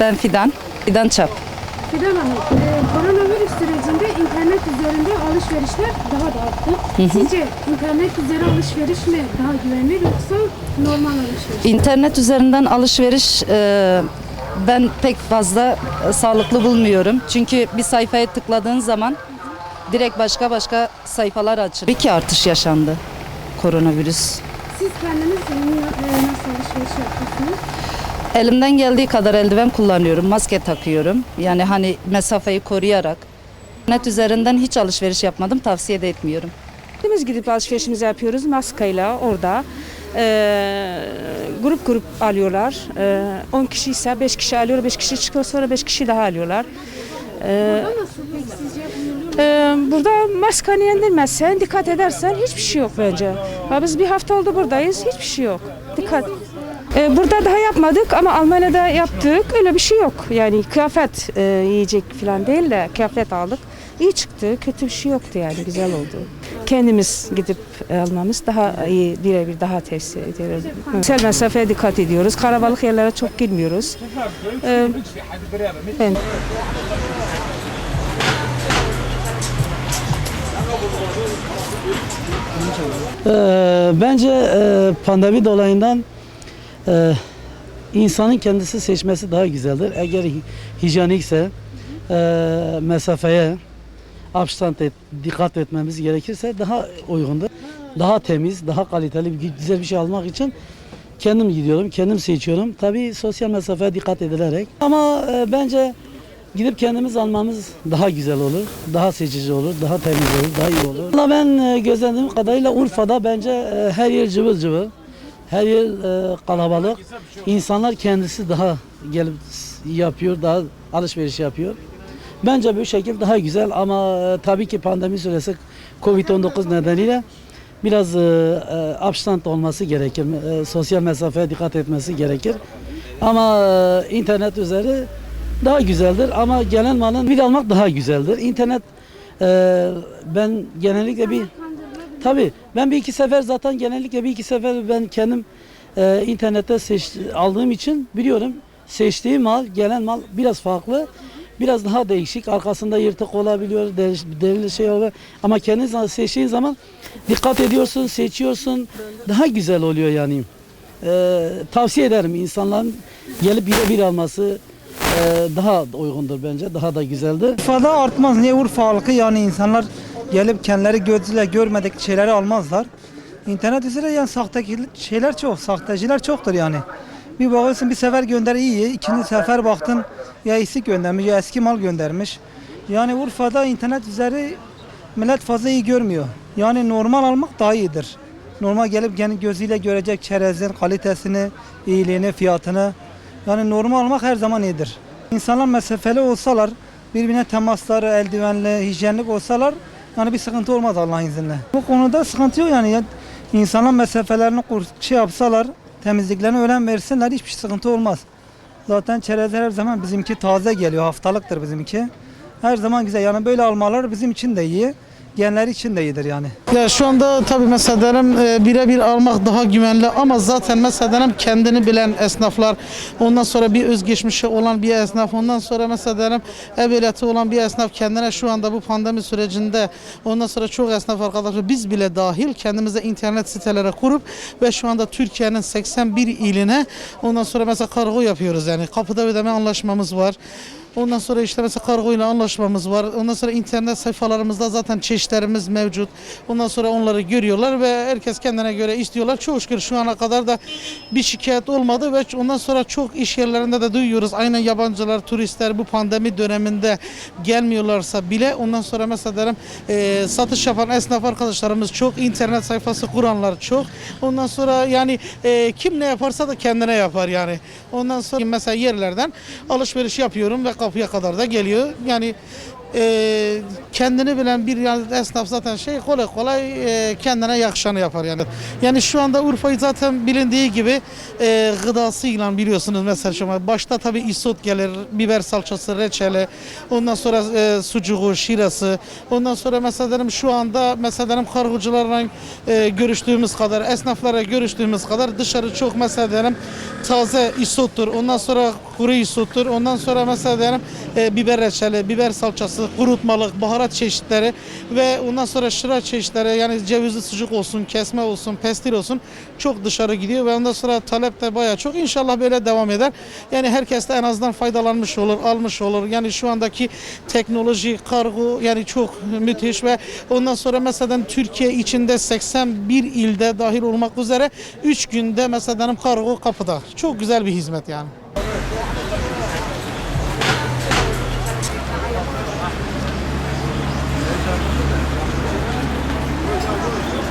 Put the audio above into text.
Ben Fidan. Fidan Çap. Fidan Hanım, e, koronavirüs sürecinde internet üzerinde alışverişler daha da arttı. Sizce internet üzeri alışveriş mi daha güvenilir yoksa normal alışveriş? mi? İnternet üzerinden alışveriş e, ben pek fazla e, sağlıklı bulmuyorum. Çünkü bir sayfaya tıkladığın zaman direkt başka başka sayfalar açılıyor. Bir ki artış yaşandı koronavirüs. Siz kendiniz e, nasıl alışveriş yapıyorsunuz? Elimden geldiği kadar eldiven kullanıyorum, maske takıyorum. Yani hani mesafeyi koruyarak. İnternet üzerinden hiç alışveriş yapmadım, tavsiye de etmiyorum. Biz gidip alışverişimizi yapıyoruz maskayla orada. Ee, grup grup alıyorlar. Ee, 10 kişi ise 5 kişi alıyor, 5 kişi çıkıyor sonra 5 kişi daha alıyorlar. Ee, e, burada maskanı yendirmezsen, dikkat edersen hiçbir şey yok bence. Ha, biz bir hafta oldu buradayız, hiçbir şey yok. Dikkat. Ee, burada daha yapmadık ama Almanya'da yaptık. Öyle bir şey yok. Yani kıyafet e, yiyecek falan değil de kıyafet aldık. İyi çıktı. Kötü bir şey yoktu yani. Güzel oldu. Kendimiz gidip e, almamız daha iyi, birebir daha tavsiye ediyorum. Sosyal mesafeye dikkat ediyoruz. Karabalık yerlere çok girmiyoruz. Ee, ben- Ee, bence e, pandemi dolayından e, insanın kendisi seçmesi daha güzeldir. Eğer hi- hijyenikse e, mesafeye abstand et, dikkat etmemiz gerekirse daha uygundur. Daha temiz, daha kaliteli, güzel bir şey almak için kendim gidiyorum, kendim seçiyorum. Tabii sosyal mesafeye dikkat edilerek. Ama e, bence gidip kendimiz almamız daha güzel olur, daha seçici olur, daha temiz olur, daha iyi olur. Valla ben e, gözlemlediğim kadarıyla Urfa'da bence e, her yer cıvıl cıvıl, her yer e, kalabalık. İnsanlar kendisi daha gelip yapıyor, daha alışveriş yapıyor. Bence bu şekil daha güzel ama tabii ki pandemi süresi Covid-19 nedeniyle biraz abstant olması gerekir. Sosyal mesafeye dikkat etmesi gerekir. Ama internet üzeri daha güzeldir ama gelen malın bir almak daha güzeldir. İnternet e, ben genellikle bir tabii ben bir iki sefer zaten genellikle bir iki sefer ben kendim e, internette seç, aldığım için biliyorum seçtiğim mal gelen mal biraz farklı. Biraz daha değişik. Arkasında yırtık olabiliyor, deli şey oluyor. Ama kendiniz seçtiğin zaman dikkat ediyorsun, seçiyorsun. Daha güzel oluyor yani. Ee, tavsiye ederim insanların gelip birebir alması daha uygundur bence. Daha da güzeldir. Urfa'da artmaz. Niye Urfa halkı yani insanlar gelip kendileri gözüyle görmedik şeyleri almazlar. İnternet üzerinde yani sahte şeyler çok, sahteciler çoktur yani. Bir bakıyorsun bir sefer gönder iyi, ikinci sefer baktın ya eksik göndermiş ya eski mal göndermiş. Yani Urfa'da internet üzeri millet fazla iyi görmüyor. Yani normal almak daha iyidir. Normal gelip kendi gözüyle görecek çerezin kalitesini, iyiliğini, fiyatını. Yani normal almak her zaman iyidir. İnsanlar mesafeli olsalar, birbirine temasları, eldivenli, hijyenlik olsalar yani bir sıkıntı olmaz Allah'ın izniyle. Bu konuda sıkıntı yok yani. Ya, insanlar mesafelerini şey yapsalar, temizliklerine önem versinler hiçbir sıkıntı olmaz. Zaten çerezler her zaman bizimki taze geliyor, haftalıktır bizimki. Her zaman güzel yani böyle almalar bizim için de iyi, genler için de iyidir yani. Ya şu anda tabii mesela derim e, birebir almak daha güvenli ama zaten mesela derim kendini bilen esnaflar ondan sonra bir özgeçmişi olan bir esnaf ondan sonra mesela derim evveliyatı olan bir esnaf kendine şu anda bu pandemi sürecinde ondan sonra çok esnaf arkadaşlar biz bile dahil kendimize internet sitelere kurup ve şu anda Türkiye'nin 81 iline ondan sonra mesela kargo yapıyoruz yani kapıda ödeme anlaşmamız var. Ondan sonra işte mesela kargo ile anlaşmamız var. Ondan sonra internet sayfalarımızda zaten çeşitlerimiz mevcut. Ondan sonra onları görüyorlar ve herkes kendine göre istiyorlar. Çok şükür şu ana kadar da bir şikayet olmadı ve ondan sonra çok iş yerlerinde de duyuyoruz. Aynen yabancılar, turistler bu pandemi döneminde gelmiyorlarsa bile ondan sonra mesela derim e, satış yapan esnaf arkadaşlarımız çok, internet sayfası kuranlar çok. Ondan sonra yani e, kim ne yaparsa da kendine yapar yani. Ondan sonra mesela yerlerden alışveriş yapıyorum ve kapıya kadar da geliyor. Yani e, kendini bilen bir esnaf zaten şey kolay kolay e, kendine yakışanı yapar yani. Yani şu anda Urfa'yı zaten bilindiği gibi e, gıdasıyla biliyorsunuz mesela şu başta tabii isot gelir, biber salçası, reçeli, ondan sonra e, sucuğu, şirası, ondan sonra mesela dedim şu anda mesela dedim kargocularla e, görüştüğümüz kadar, esnaflara görüştüğümüz kadar dışarı çok mesela dedim taze isottur, ondan sonra kuru isottur, ondan sonra mesela dedim e, biber reçeli, biber salçası, kurutmalık, baharat çeşitleri ve ondan sonra şıra çeşitleri yani cevizli sucuk olsun, kesme olsun, pestil olsun çok dışarı gidiyor ve ondan sonra talep de bayağı çok. İnşallah böyle devam eder. Yani herkes de en azından faydalanmış olur, almış olur. Yani şu andaki teknoloji, kargo yani çok müthiş ve ondan sonra mesela Türkiye içinde 81 ilde dahil olmak üzere 3 günde mesela kargo kapıda. Çok güzel bir hizmet yani. Thank you.